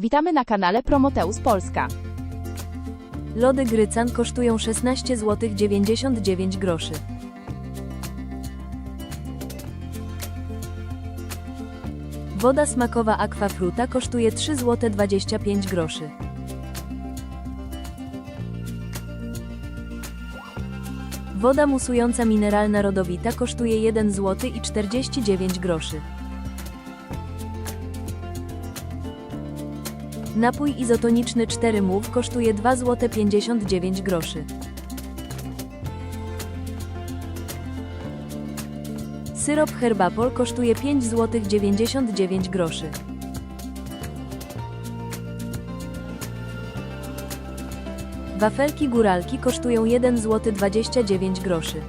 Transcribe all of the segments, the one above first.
Witamy na kanale Promoteus Polska. Lody Grycan kosztują 16 zł 99 groszy. Woda smakowa Aquafruta kosztuje 3 zł 25 groszy. Woda musująca mineralna rodowita kosztuje 1 zł i 49 groszy. Napój izotoniczny 4 mów kosztuje 2 zł 59 groszy. Syrop Herbapol kosztuje 5 zł 99 groszy. Wafelki góralki kosztują 1 zł 29 groszy.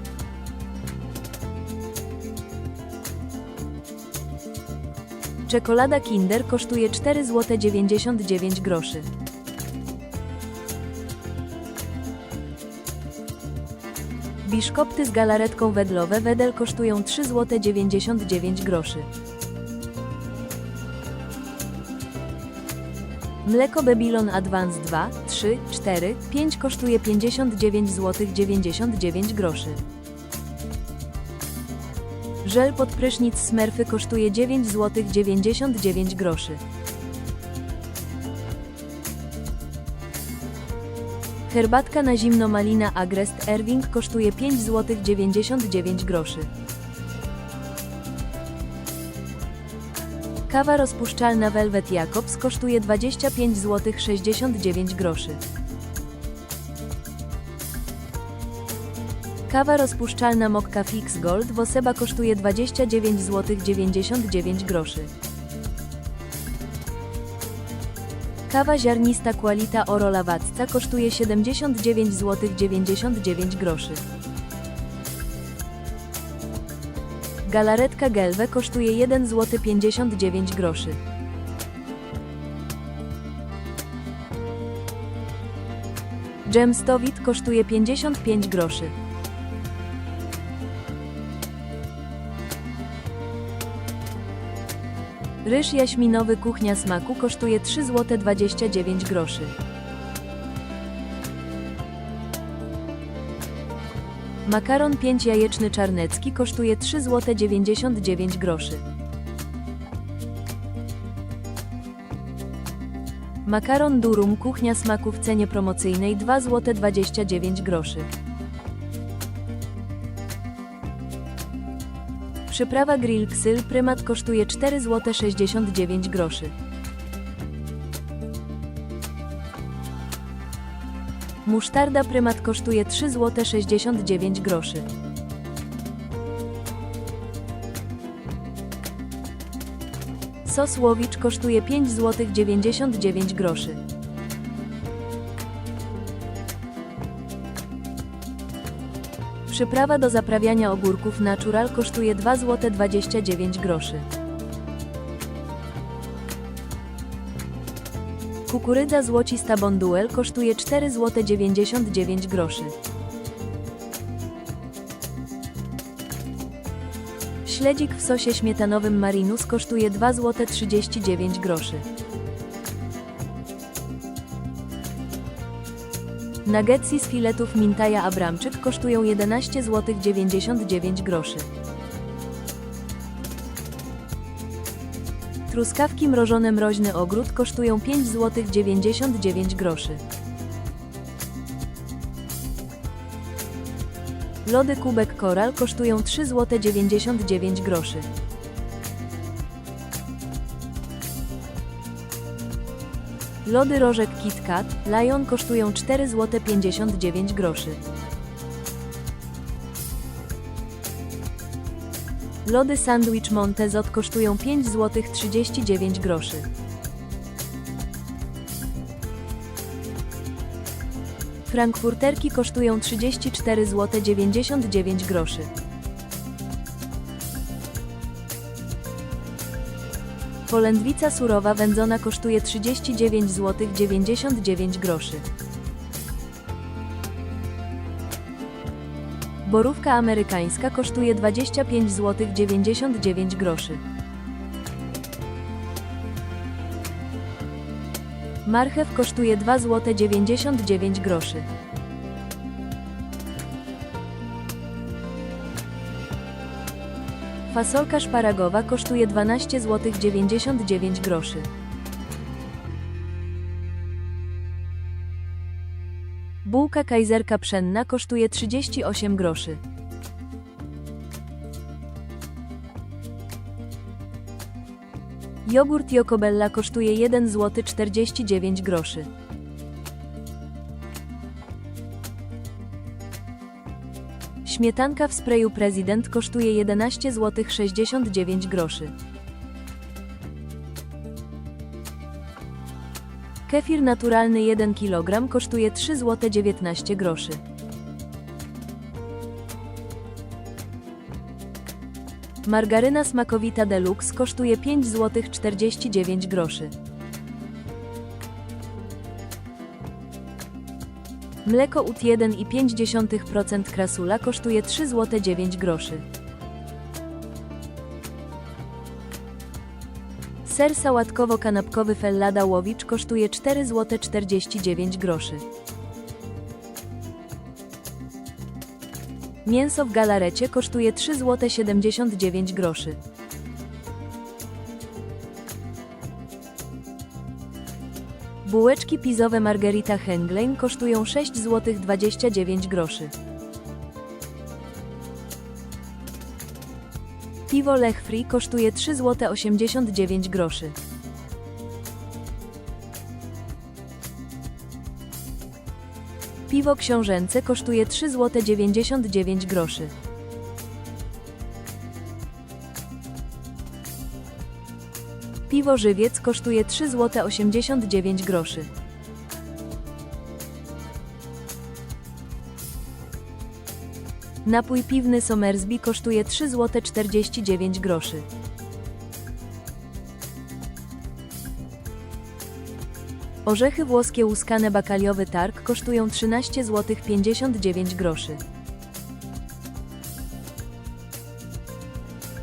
Czekolada Kinder kosztuje 4 zł 99 groszy. Biszkopty z galaretką wedlowe wedel kosztują 3 zł 99 groszy. Mleko Babylon Advance 2, 3, 4, 5 kosztuje 59 zł 99 groszy. Żel pod prysznic Smurfy kosztuje 9 zł 99 groszy. Herbatka na zimno malina Agrest Erving kosztuje 5 zł 99 groszy. Kawa rozpuszczalna Velvet Jacobs kosztuje 25 zł 69 groszy. Kawa rozpuszczalna Mokka Fix Gold Woseba kosztuje 29 zł 99 groszy. Kawa ziarnista Qualita Oro Lawacca kosztuje 79 zł 99 groszy. Galaretka Gelwe kosztuje 1 zł 59 groszy. Dżem kosztuje 55 groszy. Ryż jaśminowy kuchnia smaku kosztuje 3 zł 29 groszy. Makaron 5 jajeczny czarnecki kosztuje 3 zł 99 groszy. Makaron durum kuchnia smaku w cenie promocyjnej 2 zł 29 groszy. Przyprawa grill Ksyl prymat kosztuje 4 zł 69 groszy. Musztarda prymat kosztuje 3 zł 69 groszy. Sos łowicz kosztuje 5 zł 99 groszy. Przyprawa do zaprawiania ogórków natural kosztuje 2 zł 29 groszy. Kukurydza złocista bonduel kosztuje 4 zł 99 groszy. Śledzik w sosie śmietanowym marinus kosztuje 2 zł 39 groszy. Nuggetsy z filetów Mintaja Abramczyk kosztują 11 zł 99 groszy. Truskawki mrożone mroźny ogród kosztują 5 zł 99 groszy. Lody kubek koral kosztują 3 zł 99 groszy. Lody rożek KitKat Lion kosztują 4 zł 59 groszy. Lody sandwich Montezot kosztują 5 zł 39 groszy. Frankfurterki kosztują 34 zł 99 groszy. Polędwica surowa wędzona kosztuje 39 zł 99 groszy. Borówka amerykańska kosztuje 25 zł 99 groszy. Marchew kosztuje 2 zł 99 groszy. Fasolka szparagowa kosztuje 12 zł 99 groszy. Bułka kajzerka pszenna kosztuje 38 groszy. Jogurt Jokobella kosztuje 1 zł 49 groszy. Śmietanka w sprayu Prezydent kosztuje 11 zł 69 groszy. Kefir naturalny 1 kg kosztuje 3 zł 19 groszy. Margaryna smakowita Deluxe kosztuje 5 zł 49 groszy. Mleko UT 1,5% krasula kosztuje 3 zł 9 groszy. Ser sałatkowo-kanapkowy Fellada Łowicz kosztuje 4 zł 49 groszy. Mięso w galarecie kosztuje 3 zł 79 groszy. Bułeczki pizowe Margarita Henglein kosztują 6 zł 29 groszy. Piwo Lech Free kosztuje 3 zł 89 groszy. Piwo książęce kosztuje 3 zł 99 groszy. Piwo żywiec kosztuje 3 zł 89 groszy. Napój piwny Somersby kosztuje 3 zł 49 groszy. Orzechy włoskie łuskane bakaliowy targ kosztują 13 zł 59 groszy.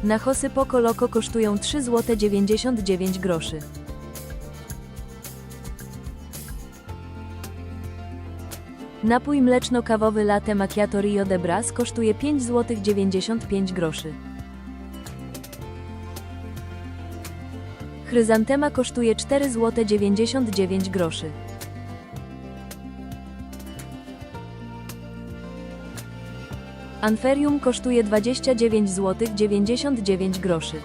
Nachosy Poco Loco kosztują 3 zł 99 groszy. Napój mleczno-kawowy Latte Macchiato Rio de Bras kosztuje 5 zł 95 groszy. Chryzantema kosztuje 4 zł 99 groszy. Anferium kosztuje 29 zł 99 groszy.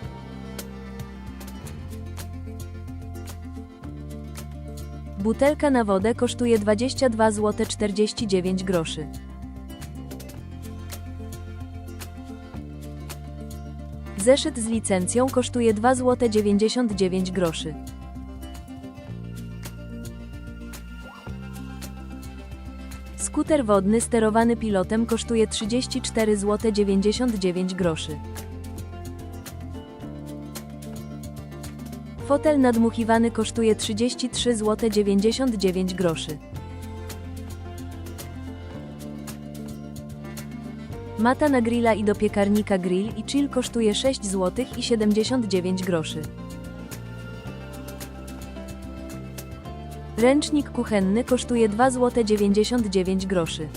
Butelka na wodę kosztuje 22 zł 49 groszy. Zeszyt z licencją kosztuje 2 zł 99 groszy. Skuter wodny sterowany pilotem kosztuje 34 zł 99 groszy. Fotel nadmuchiwany kosztuje 33 zł 99 groszy. Mata na grilla i do piekarnika grill i chill kosztuje 6 zł i 79 groszy. Ręcznik kuchenny kosztuje 2 zł 99 groszy.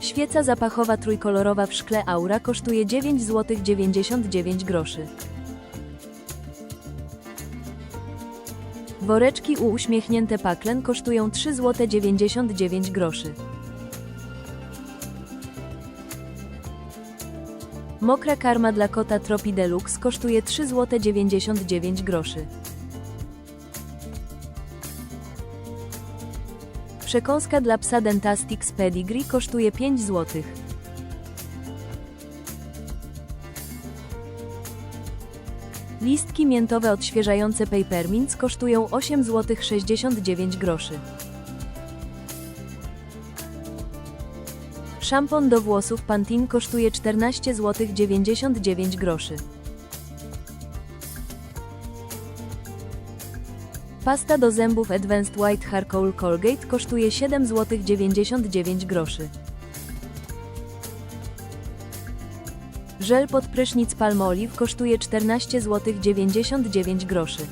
Świeca zapachowa trójkolorowa w szkle Aura kosztuje 9 zł 99 groszy. Woreczki uśmiechnięte paklen kosztują 3 zł 99 groszy. Mokra karma dla kota Tropi Deluxe kosztuje 3 zł 99 groszy. Przekąska dla psa Dentastix Pedigree kosztuje 5 zł. Listki miętowe odświeżające Papermints kosztują 8 zł 69 groszy. Szampon do włosów Pantene kosztuje 14 zł 99 groszy. Pasta do zębów Advanced White Charcoal Colgate kosztuje 7 zł 99 groszy. Żel pod prysznic Palmolive kosztuje 14 zł 99 groszy.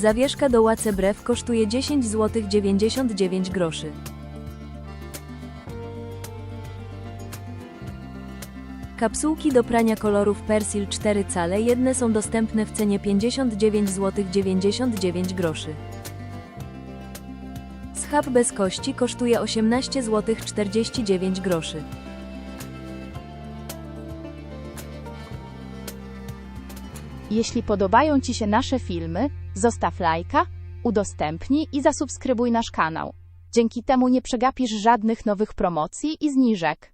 Zawieszka do łace brew kosztuje 10 zł 99 groszy. Kapsułki do prania kolorów Persil 4 cale jedne są dostępne w cenie 59 zł 99 groszy. Schab bez kości kosztuje 18 zł 49 groszy. Jeśli podobają Ci się nasze filmy, zostaw lajka, udostępnij i zasubskrybuj nasz kanał. Dzięki temu nie przegapisz żadnych nowych promocji i zniżek.